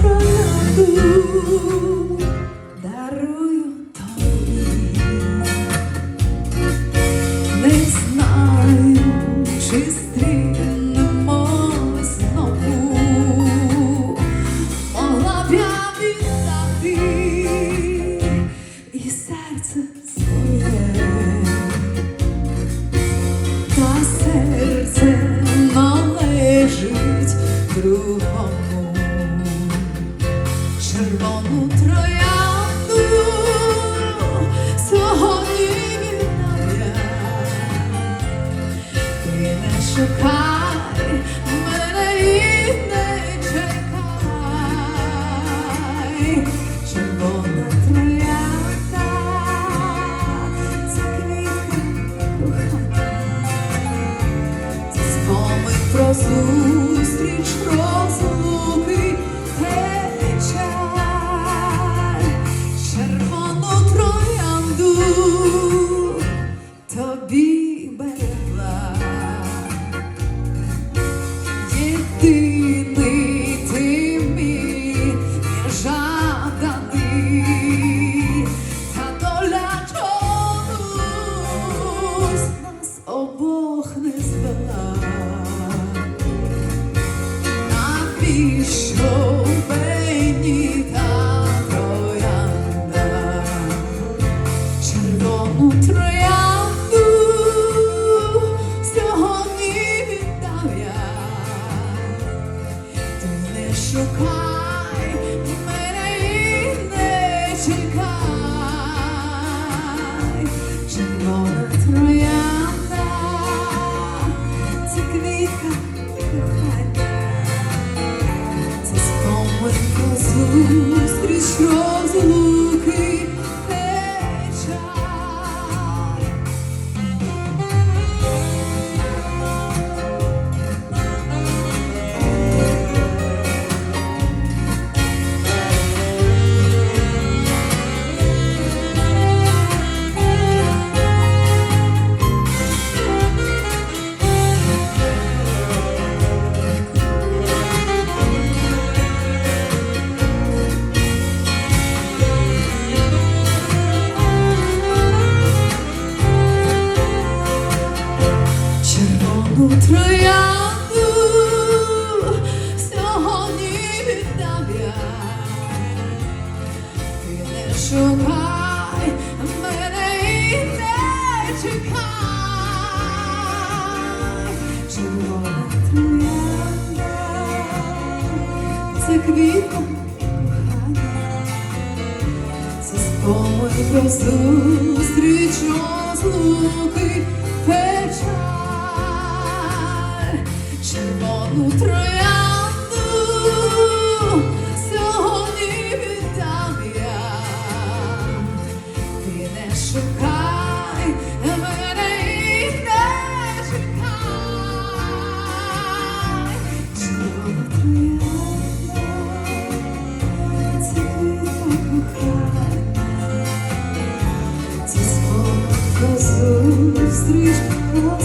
троянду дарую тобі. Не знаю, чи стрінемо знову, могла б і серце своє, та серце належить другому. Червону троянду сьогодні віддав. Ти не шукай зустріч, розлуки, Червону троянду сьогодні віддав я. Ти не шукай мене і не чекай. Червона троянда це квітка кохання. Це спомин про зустріч, розлуки, печаль, жодну троянду. Сьогодні віддам я, не шукай, мене їх не чекай, жодна це квіток кохання.